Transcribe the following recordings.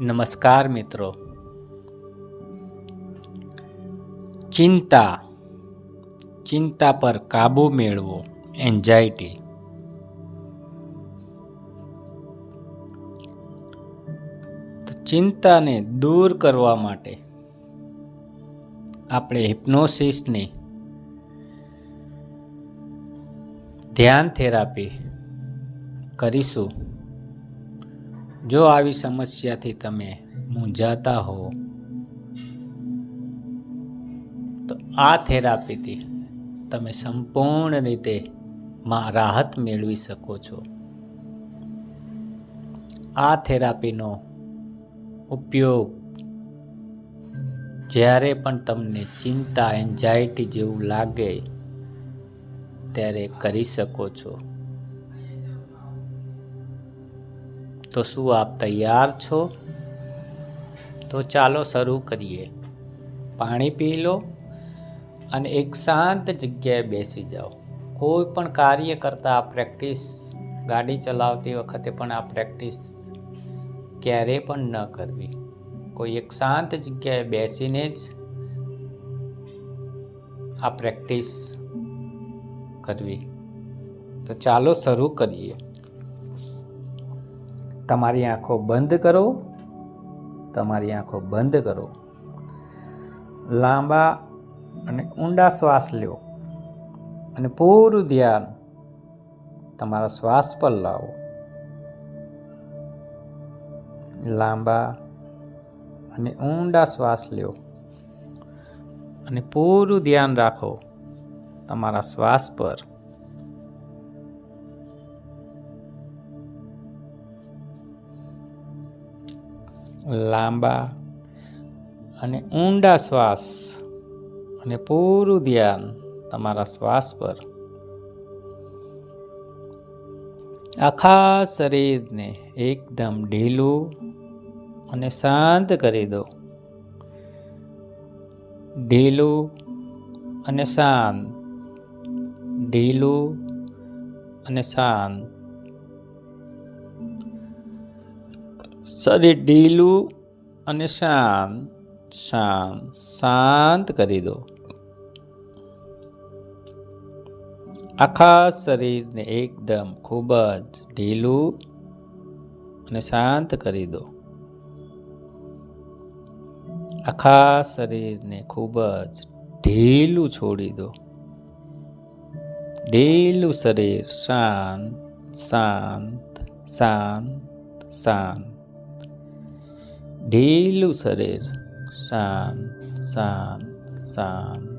નમસ્કાર મિત્રો. ચિંતા. ચિંતા પર કાબુ મેળવો. એન્ઝાયટી ચિંતાને દૂર કરવા માટે આપણે હિપ્નોસિસની ધ્યાન થેરાપી કરીશું. જો આવી સમસ્યાથી તમે મૂંઝાતા હો, તો આ થેરાપીથી તમે સંપૂર્ણ રીતે માં રાહત મેળવી શકો છો. આ થેરાપીનો ઉપયોગ જ્યારે પણ તમને ચિંતા, એન્ઝાયટી જેવું લાગે, ત્યારે કરી શકો છો. તો શું આપ તૈયાર છો? તો ચાલો શરૂ કરીએ. પાણી પી લો અને એક શાંત જગ્યાએ બેસી જાઓ. કોઈ પણ કાર્ય કરતાં આ પ્રેક્ટિસ ગાડી ચલાવતી વખતે પણ આ પ્રેક્ટિસ ક્યારેય પણ ન કરવી. કોઈ એક શાંત જગ્યાએ બેસીને જ આ પ્રેક્ટિસ કરવી. તો ચાલો શરૂ કરીએ. તમારી આંખો બંધ કરો. તમારી આંખો બંધ કરો. લાંબા અને ઊંડા શ્વાસ લ્યો અને પૂરું ધ્યાન તમારા શ્વાસ પર લાવો. લાંબા અને ઊંડા શ્વાસ લ્યો અને પૂરું ધ્યાન રાખો તમારા શ્વાસ પર. લાંબા અને ઊંડા શ્વાસ અને પૂરું ધ્યાન તમારા શ્વાસ પર. આખા શરીરને એકદમ ઢીલું અને શાંત કરી દો. ઢીલું અને શાંત. ઢીલું અને શાંત. શરીર ઢીલું અને શાંત શાંત શાંત કરી દો. આખા શરીરને એકદમ ખૂબ જ ઢીલું અને શાંત કરી દો. આખા શરીરને ખૂબ જ ઢીલું છોડી દો. ઢીલું શરીર શાંત શાંત શાંત શાંત. ઢીલું શરીર. શાંત શાંત શાંત.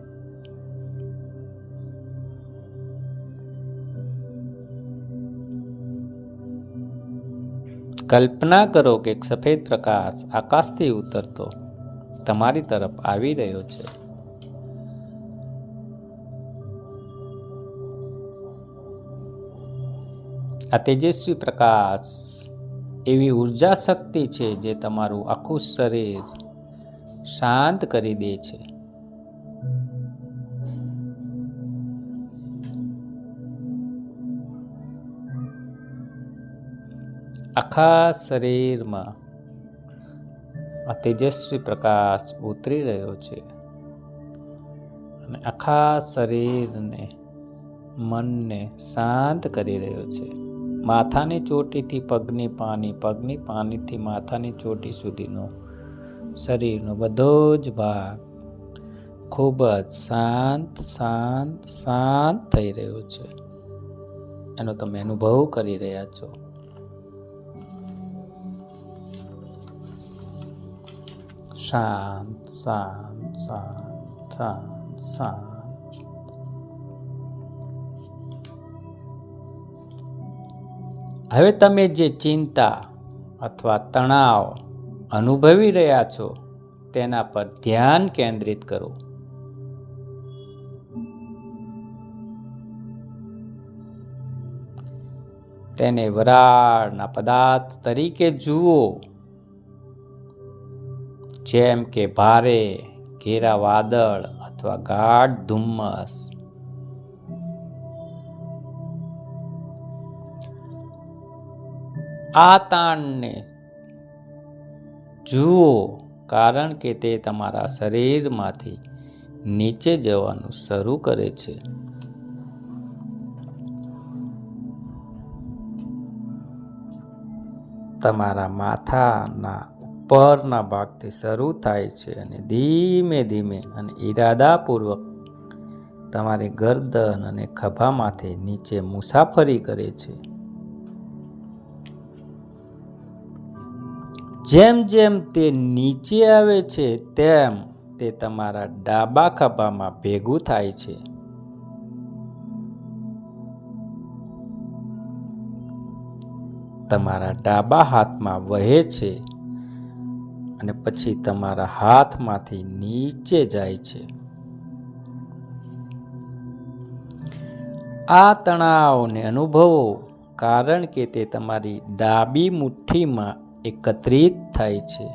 કલ્પના કરો કે એક સફેદ પ્રકાશ આકાશથી ઉતરતો તમારી તરફ આવી રહ્યો છે. આ તેજસ્વી પ્રકાશ એવી ઊર્જા શક્તિ છે જે તમારું આખું શરીર શાંત કરી દે છે. આખા શરીરમાં આ તેજસ્વી પ્રકાશ ઉતરી રહ્યો છે અને આખા શરીરને મનને શાંત કરી રહ્યો છે. માથાની ચોટીથી પગની પાની, પગની પાનીથી માથાની ચોટી સુધીનો શરીરનો બધો જ ભાગ ખૂબ જ શાંત શાંત શાંત થઈ રહ્યો છે. એનો તમે અનુભવ કરી રહ્યા છો. શાંત શાંત શાંત શાંત શાંત. હવે તમે જે ચિંતા અથવા તણાવ અનુભવી રહ્યા છો, તેના પર ધ્યાન કેન્દ્રિત કરો. તેને વરાળના પદાર્થ તરીકે જુઓ. જેમ કે ભારે ઘેરા વાદળ અથવા ગાઢ ધુમ્મસ. આ તાણને જુઓ, કારણ કે તે તમારા શરીરમાંથી નીચે જવાનું શરૂ કરે છે. તમારા માથાના ઉપરના ભાગથી શરૂ થાય છે અને ધીમે ધીમે અને ઈરાદાપૂર્વક તમારી ગરદન અને ખભામાંથી નીચે મુસાફરી કરે છે. જેમ જેમ તે નીચે આવે છે, તેમ તે તમારા ડાબા ખભામાં ભેગું થાય છે. તમારા ડાબા હાથમાં વહે છે અને પછી તમારા હાથમાંથી નીચે જાય છે. આ તણાવને અનુભવો કારણ કે તે તમારી ડાબી મુઠ્ઠીમાં એકત્રિત થાય છે.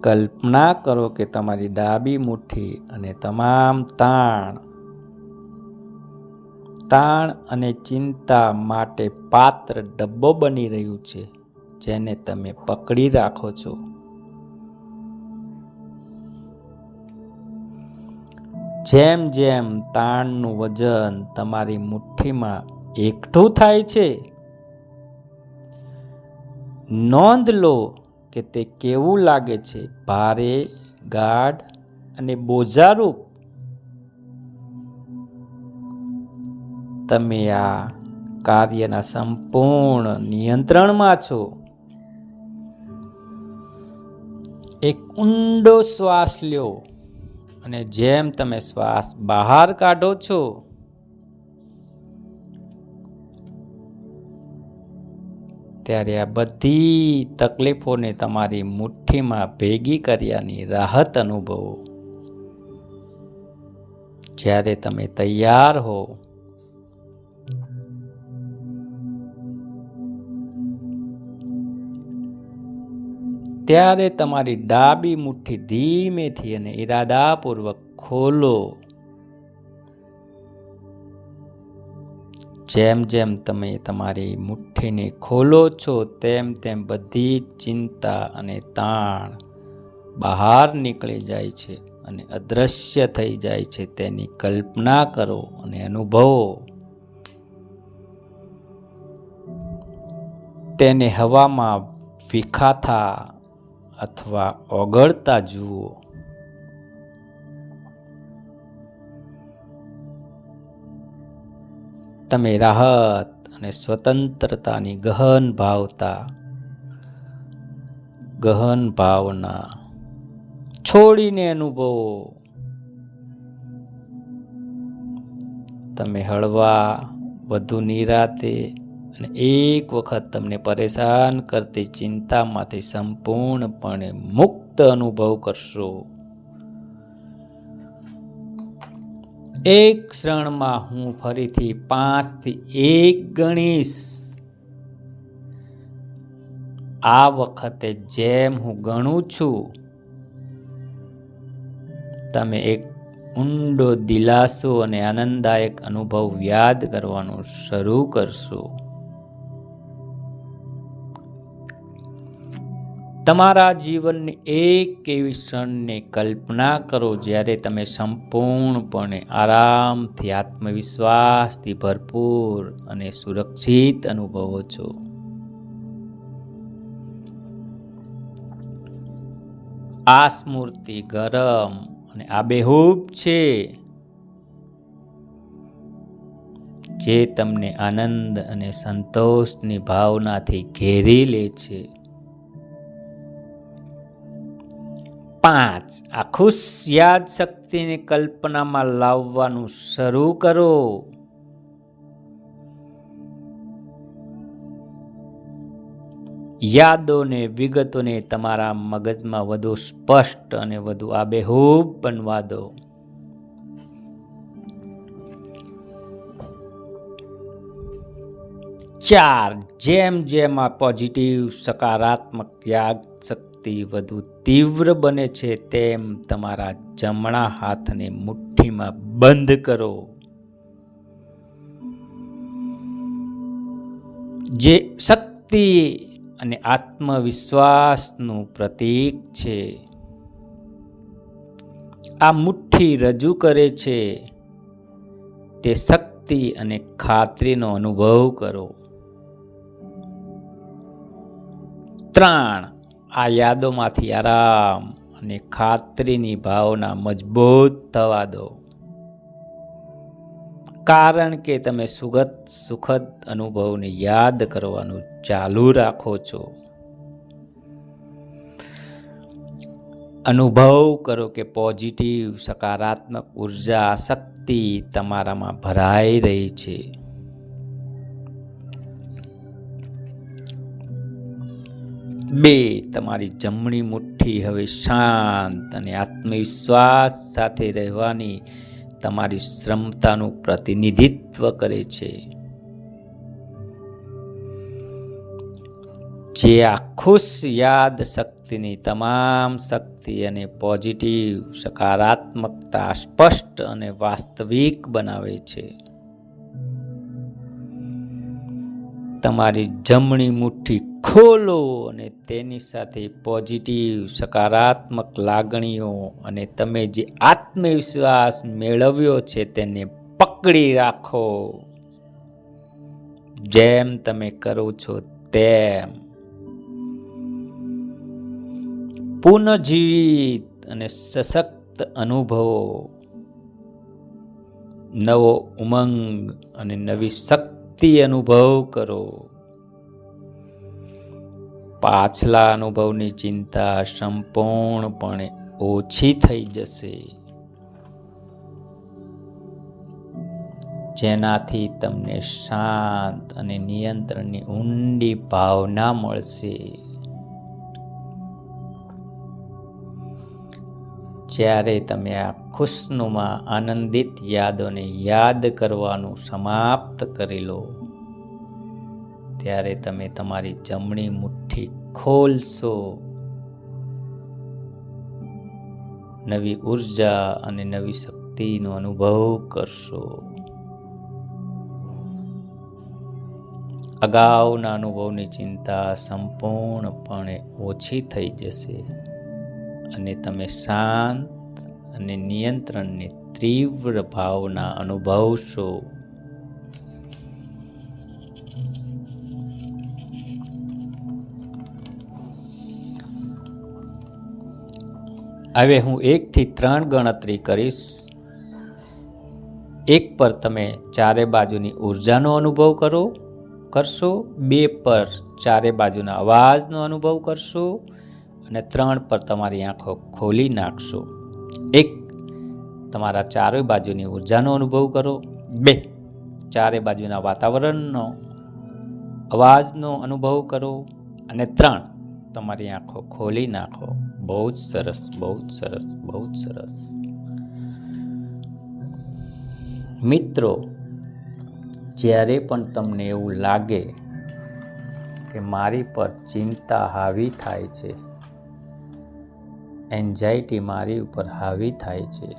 કલ્પના કરો કે તમારી ડાબી મુઠ્ઠી અને તમામ તાણ તાણ અને ચિંતા માટે પાત્ર ડબ્બો બની રહ્યું છે, જેને તમે પકડી રાખો છો. જેમ જેમ તાણનું વજન તમારી મુઠ્ઠીમાં એકઠું થાય છે, નોંધ લો કે તે કેવું લાગે છે. ભારે, ગાઢ અને બોજારૂપ. તમે આ કાર્યના સંપૂર્ણ નિયંત્રણમાં છો. એક ઊંડો શ્વાસ લ્યો અને જેમ તમે શ્વાસ બહાર કાઢો છો, ત્યારે આ બધી તકલીફોને તમારી મુઠ્ઠીમાં ભેગી કર્યાની રાહત અનુભવો. જ્યારે તમે તૈયાર હો ત્યારે તમારી ડાબી મુઠ્ઠી ધીમેથી અને ઈરાદાપૂર્વક ખોલો. જેમ જેમ તમે તમારી મુઠ્ઠીને ખોલો છો, તેમ તેમ બધી ચિંતા અને તાણ બહાર નીકળી જાય છે અને અદૃશ્ય થઈ જાય છે. તેની કલ્પના કરો અને અનુભવો. તેને હવામાં વિખાતા અથવા ઓગળતા જુઓ. તમે રાહત અને સ્વતંત્રતાની ગહન ભાવતા, ગહન ભાવના છોડીને અનુભવો. તમે હળવા, વધુ નિરાતે અને એક વખત તમને પરેશાન કરતી ચિંતામાંથી સંપૂર્ણપણે મુક્ત અનુભવ કરશો. એક ક્ષણમાં હું ફરીથી પાંચથી એક ગણીશ. આ વખતે જેમ હું ગણું છું, તમે એક ઊંડો દિલાસો અને આનંદદાયક અનુભવ યાદ કરવાનું શરૂ કરશો. તમારા જીવનની એક એવી ક્ષણને કલ્પના કરો જ્યારે તમે સંપૂર્ણપણે આરામથી, આત્મવિશ્વાસથી ભરપૂર અને સુરક્ષિત અનુભવો છો. આ સ્મૃતિ ગરમ અને આબેહૂબ છે જે તમને આનંદ અને સંતોષની ભાવનાથી ઘેરી લે છે. પાંચ. આ ખુશ યાદ શક્તિને કલ્પનામાં લાવવાનું શરૂ કરો. યાદોને, વિગતોને તમારા મગજમાં વધુ સ્પષ્ટ અને વધુ આબેહૂબ બનવા દો. ચાર. જેમ જેમ આ પોઝિટિવ, સકારાત્મક યાદ શક્તિ વધુ તીવ્ર બને છે તેમ તમારા જમણા હાથને મુઠ્ઠીમાં બંધ કરો. જે શક્તિ અને આત્મવિશ્વાસનું પ્રતીક છે, આ મુઠ્ઠી રજૂ કરે છે, તે શક્તિ અને ખાતરીનો અનુભવ કરો. ત્રણ આ યાદોમાંથી આરામ અને ખાતરીની ભાવના મજબૂત થવા દો. કારણ કે તમે સુગત, સુખદ અનુભવને યાદ કરવાનું ચાલુ રાખો છો. અનુભવ કરો કે પોઝિટિવ, સકારાત્મક ઊર્જા શક્તિ તમારામાં ભરાઈ રહી છે. બે, તમારી જમણી મુઠ્ઠી હવે શાંત અને આત્મવિશ્વાસ સાથે રહેવાની તમારી ક્ષમતાનું પ્રતિનિધિત્વ કરે છે. જે આ ખુશ યાદ શક્તિની તમામ શક્તિ અને પોઝિટિવ, સકારાત્મકતા સ્પષ્ટ અને વાસ્તવિક બનાવે છે. તમારી જમણી મુઠ્ઠી ખોલો અને તેની સાથે પોઝિટિવ સકારાત્મક લાગણીઓ અને તમે જે આત્મવિશ્વાસ મેળવ્યો છે તેને પકડી રાખો. જેમ તમે કરો છો તેમ. પુનઃજીવિત અને સશક્ત અનુભવો. નવો ઉમંગ અને નવી શક્તિ અનુભવ કરો. પાછલા અનુભવની ચિંતા સંપૂર્ણપણે ઓછી થઈ જશે. જેનાથી તમને શાંત અને નિયંત્રણની ઊંડી ભાવના મળશે. જ્યારે તમે આ ખુશનુમા આનંદિત યાદોને યાદ કરવાનું સમાપ્ત કરી લો, ત્યારે તમે તમારી જમણી મુઠ્ઠી ખોલશો. નવી ઊર્જા અને નવી શક્તિનો અનુભવ કરશો. અગાઉના અનુભવની ચિંતા સંપૂર્ણપણે ઓછી થઈ જશે. અને તમે શાંત અને નિયંત્રણની તીવ્ર ભાવના અનુભવશો. હવે હું એકથી ત્રણ ગણતરી કરીશ. એક પર તમે ચારે બાજુની ઉર્જાનો અનુભવ કરો, કરશો. બે પર ચારે બાજુના અવાજનો અનુભવ કરશો. અને ત્રણ પર તમારી આંખો ખોલી નાખશો. એક, તમારા ચારે બાજુની ઉર્જાનો અનુભવ કરો. બે, ચારે બાજુના વાતાવરણનો અવાજનો અનુભવ કરો. અને ત્રણ, તમારી આંખો ખોલી નાખો. બહુ જ સરસ, બહુ જ સરસ, બહુ જ સરસ. મિત્રો, જ્યારે પણ તમને એવું લાગે કે મારી પર ચિંતા હાવી થાય છે એન્ઝાયટી મારી ઉપર હાવી થાય છે.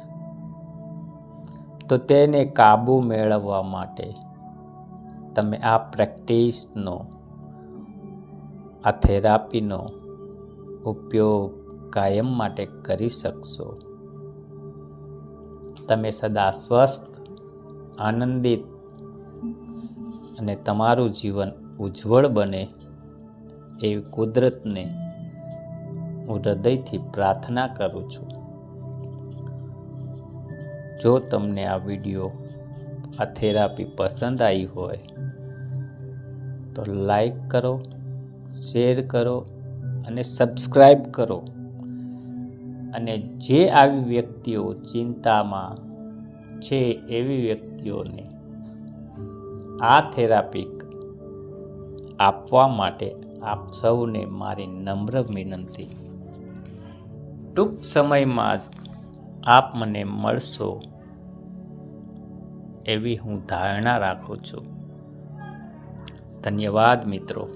તો તેને કાબૂ મેળવવા માટે તમે આ પ્રેક્ટિસનો, આ થેરાપીનો ઉપયોગ કાયમ માટે કરી શકશો. તમે સદા સ્વસ્થ, આનંદિત અને તમારું જીવન ઉજ્જવળ બને એવી કુદરતને હું હૃદયથી પ્રાર્થના કરું છું. જો તમને આ વીડિયો આ થેરાપી પસંદ આવી હોય, તો લાઈક કરો, શેર કરો અને સબસ્ક્રાઈબ કરો. અને જે આવી વ્યક્તિઓ ચિંતામાં છે એવી વ્યક્તિઓને આ થેરાપી આપવા માટે આપ સૌને મારી નમ્ર વિનંતી. ટૂંક સમયમાં જ આપ મને મળશો એવી હું ધારણા રાખું છું. ધન્યવાદ મિત્રો.